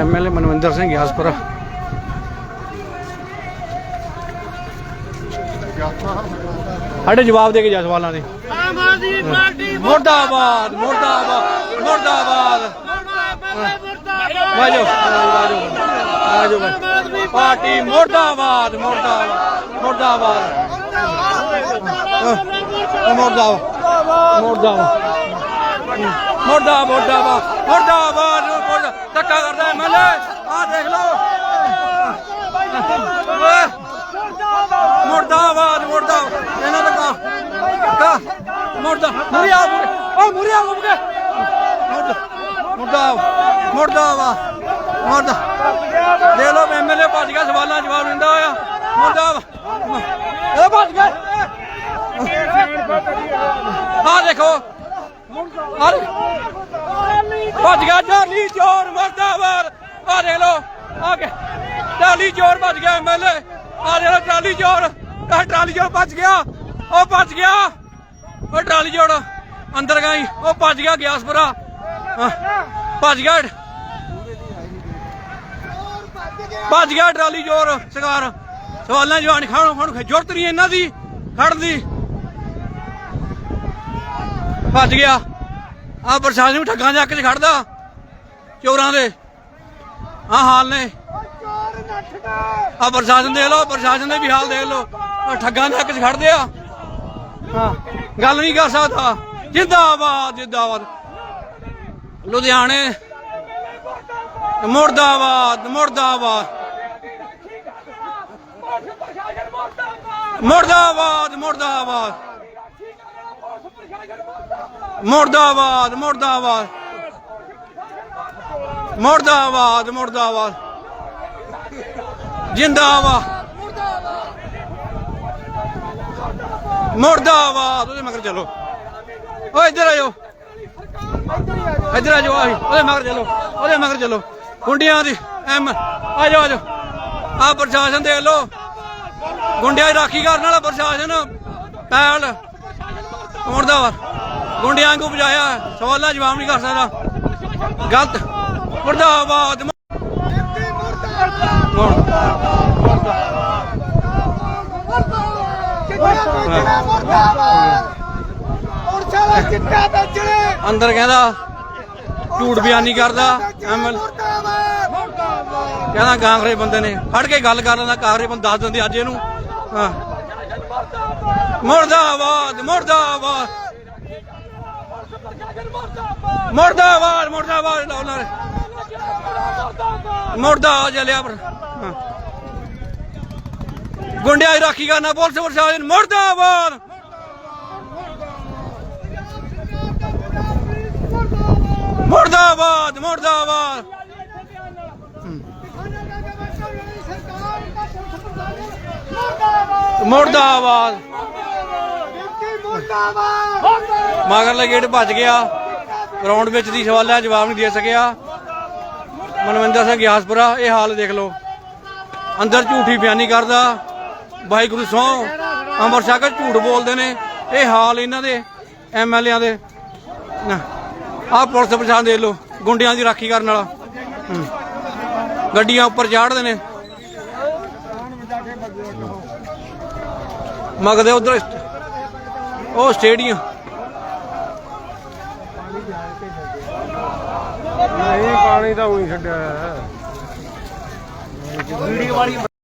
MLA Manvinder Singh Giaspura ਸਾਡੇ ਜਵਾਬ ਦੇ ਕੇ ਜਾ ਸਵਾਲਾਂ ਦੇ। ਆਮ ਆਦਮੀ ਪਾਰਟੀ ਮੁਰਦਾਬਾਦ ਮੁਰਦਾਬਾਦ ਮੁਰਦਾਬਾਦ। ਵਾਜੋ ਵਾਜੋ ਵਾਜੋ। ਪਾਰਟੀ ਮੁਰਦਾਬਾਦ ਮੁਰਦਾਬਾਦ ਮੁਰਦਾਬਾਦ। ਮੁਰਦਾਬਾਦ। ਮੁਰਦਾਬਾਦ ਮੁਰਦਾ ਮੁਰਦਾਬਾਦ ਮੁਰਦਾਬਾਦ। Morda. Buraya al. Al buraya al bu gel. Morda. Morda al. Morda ਵਾ Morda. ਦੇ ਲੋ ਐਮਐਲਏ ਭੱਜ ਗਿਆ, ਸਵਾਲਾਂ ਜਵਾਬ ਦਿੰਦਾ ਹੋਇਆ Morda ਵਾ ਇਹ ਭੱਜ ਗਿਆ ਆ ਦੇਖੋ ਆ ਭੱਜ ਗਿਆ ਜਾਲੀ ਚੋਰ ਮਰਦਾਵਾਰ ਆ ਦੇਖ ਲੋ ਆ ਕੇ ਟਾਲੀ ਚੋਰ ਭੱਜ ਗਿਆ ਐਮਐਲਏ ਆ ਦੇਖ ਲੋ ਟਾਲੀ ਚੋਰ ਟਾਲੀ ਚੋਰ ਭੱਜ ਗਿਆ ਉਹ ਭੱਜ ਗਿਆ ਉਹ ਟਰਾਲੀ ਚੋਰ ਅੰਦਰ ਗਈ। ਉਹ ਭੱਜ ਗਿਆ ਗਿਆਸਪੁਰਾ ਹਾਂ, ਭੱਜ ਗਿਆ ਭੱਜ ਗਿਆ ਟਰਾਲੀ ਚੋਰ ਸਰਕਾਰ ਸਵਾਲਾਂ ਜਵਾਨ ਖਾਣ ਹੁਣ ਜ਼ਰੂਰਤ ਨਹੀਂ ਇਹਨਾਂ ਦੀ ਖੜਨ ਦੀ। ਭੱਜ ਗਿਆ। ਆ ਪ੍ਰਸ਼ਾਸਨ ਨੂੰ ਠੱਗਾਂ ਚੱਕ ਚ ਖੜਦਾ ਚੋਰਾਂ ਦੇ। ਆ ਹਾਲ ਨੇ। ਆ ਪ੍ਰਸ਼ਾਸਨ ਦੇਖ ਲਓ ਪ੍ਰਸ਼ਾਸਨ ਦੇ ਵੀ ਹਾਲ ਦੇਖ ਲਓ। ਠੱਗਾਂ ਦੇ ਹੱਕ ਚ ਖੜਦੇ ਆ। ਹਾਂ। ਗੱਲ ਨਹੀਂ ਕਰ ਸਕਦਾ। ਜਿੰਦਾਬਾਦ ਜਿੰਦਾਬਾਦ। ਲੁਧਿਆਣੇ। ਮੁਰਦਾਬਾਦ ਮੁਰਦਾਬਾਦ। ਮੁਰਦਾਬਾਦ ਮੁਰਦਾਬਾਦ। ਮੁਰਦਾਬਾਦ ਮੁਰਦਾਬਾਦ। ਮੁਰਦਾਬਾਦ ਮੁਰਦਾਬਾਦ। ਜਿੰਦਾਬਾਦ। ਮੁਰਦਾਬਾਦ ਉਹਦੇ ਮਗਰ ਚਲੋ। ਓ ਇੱਧਰ ਆਇਓ ਇੱਧਰ ਆ ਜਾਓ ਆਹੀ। ਉਹਦੇ ਮਗਰ ਚਲੋ। ਉਹਦੇ ਮਗਰ ਚਲੋ। ਗੁੰਡਿਆਂ ਦੀ ਐਮ। ਆ ਜਾਓ ਆ ਪ੍ਰਸ਼ਾਸਨ ਦੇਖ ਲਓ। ਗੁੰਡਿਆਂ ਦੀ ਰਾਖੀ ਕਰਨ ਵਾਲਾ ਪ੍ਰਸ਼ਾਸਨ ਪੈਲ। ਮੁਰਦਾਬਾਦ ਗੁੰਡਿਆਂ ਵਾਂਗੂ ਬਜਾਇਆ ਸਵਾਲਾਂ ਜਵਾਬ ਨਹੀਂ ਕਰ ਸਕਦਾ। ਗਲਤ। ਮੁਰਦਾਬਾਦ। ਚਿੱਟਾ ਵੇਚਣੇ ਅੰਦਰ ਕਹਿੰਦਾ, ਝੂਠ ਬਿਆਨੀ ਕਰਦਾ ਐਮਐਲ ਕਹਿੰਦਾ ਕਾਂਗਰਸ ਬੰਦੇ ਨੇ। ਫੜ ਕੇ ਗੱਲ ਕਰ ਲੈਂਦਾ, ਕਾਂਗਰਸ ਬੰਦੇ ਦੱਸ ਦਿੰਦੇ ਅੱਜ ਇਹਨੂੰ। ਹਾਂ। ਮੁਰਦਾਬਾਦ ਮੁਰਦਾਬਾਦ। ਮੁਰਦਾਬਾਦ ਮੁਰਦਾਬਾਦ, ਲਾਉਣਾ ਮੁਰਦਾ ਜਲਿਆ ਪਰ ਹਾਂ। ਗੁੰਡਿਆਂ ਦੀ ਰਾਖੀ ਕਰਨਾ, ਪੁਲਿਸ ਪ੍ਰਸ਼ਾਸਨ ਮੁਰਦਾਬਾਦ। ਮੁਰਦਾਬਾਦ ਮੁਰਦਾਬਾਦ। ਮੁਰਦਾਬਾਦ। ਮਗਰਲੇ ਗੇਟ ਭੱਜ ਗਿਆ। ਗਰਾਊਂਡ ਵਿੱਚ ਦੀ ਸਵਾਲਾਂ ਦਾ ਜਵਾਬ ਨਹੀਂ ਦੇ ਸਕਿਆ। ਮਨਵਿੰਦਰ ਸਿੰਘ ਗਿਆਸਪੁਰਾ, ਇਹ ਹਾਲ ਦੇਖ ਲਓ। ਅੰਦਰ ਝੂਠੀ ਬਿਆਨੀ ਕਰਦਾ। ਵਾਹਿਗੁਰੂ ਸੌ ਅੰਮ੍ਰਿਤ ਸਾਗਰ ਝੂਠ ਬੋਲਦੇ ਨੇ। ਇਹ ਹਾਲ ਇਹਨਾਂ ਦੇ ਐਮਐਲਏਆਂ ਦੇ। ਆਹ ਪੁਲਿਸ ਪ੍ਰਸ਼ਾਸਨ ਦੇਖ ਲਓ ਗੁੰਡਿਆਂ ਦੀ ਰਾਖੀ ਕਰਨ ਵਾਲਾ। ਗੱਡੀਆਂ ਉੱਪਰ ਚਾੜਦੇ ਨੇ। ਮਗਦੇ ਉਧਰ ਉਹ ਸਟੇਡੀਅਮ। ਨਹੀਂ ਪਾਣੀ ਤਾਂ ਉਹੀ ਛੱਡਿਆ ਹੈ।